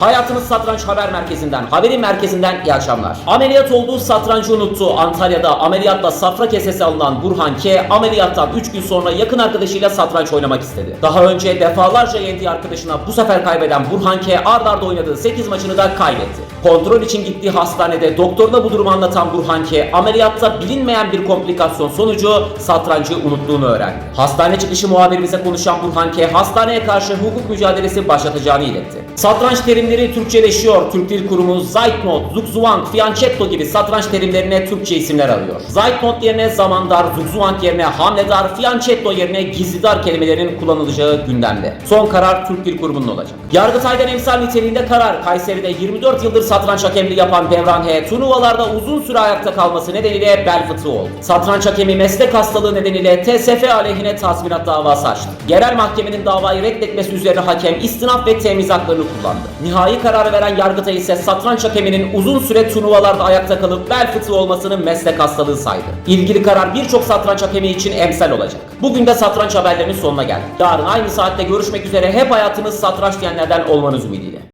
Hayatınız Satranç Haber Merkezi'nden, haberin merkezinden iyi akşamlar. Ameliyat olduğu satrancı unuttu. Antalya'da ameliyatla safra kesesi alınan Burhan K. ameliyattan 3 gün sonra yakın arkadaşıyla satranç oynamak istedi. Daha önce defalarca yendiği arkadaşına bu sefer kaybeden Burhan K. ard arda oynadığı 8 maçını da kaybetti. Kontrol için gittiği hastanede doktoruna bu durumu anlatan Burhan K. ameliyatta bilinmeyen bir komplikasyon sonucu satrancı unuttuğunu öğrendi. Hastane çıkışı muhabirimize konuşan Burhan K. hastaneye karşı hukuk mücadelesi başlatacağını iletti. Satranç terimleri Türkçeleşiyor. Türk Dil Kurumu Zeitnot, Zugzwang, Fianchetto gibi satranç terimlerine Türkçe isimler arıyor. Zeitnot yerine zamandar, Zugzwang yerine hamledar, Fianchetto yerine gizlidar kelimelerin kullanılacağı gündemde. Son karar Türk Dil Kurumu'nun olacak. Yargıtay'dan emsal niteliğinde karar. Kayseri'de 24 yıldır satranç hakemliği yapan Devran H. turnuvalarda uzun süre ayakta kalması nedeniyle bel fıtığı oldu. Satranç hakemi meslek hastalığı nedeniyle TSF aleyhine tazminat davası açtı. Yerel mahkemenin davayı reddetmesi üzerine hakem istinaf ve temiz haklarını kullandı. Nihai kararı veren Yargıtay ise satranç hakeminin uzun süre turnuvalarda ayakta kalıp bel fıtığı olmasını meslek hastalığı saydı. İlgili karar birçok satranç hakemi için emsal olacak. Bugün de satranç haberlerinin sonuna geldik. Yarın aynı saatte görüşmek üzere hep hayatınız satranç diyenlerden olmanız ümidiyle.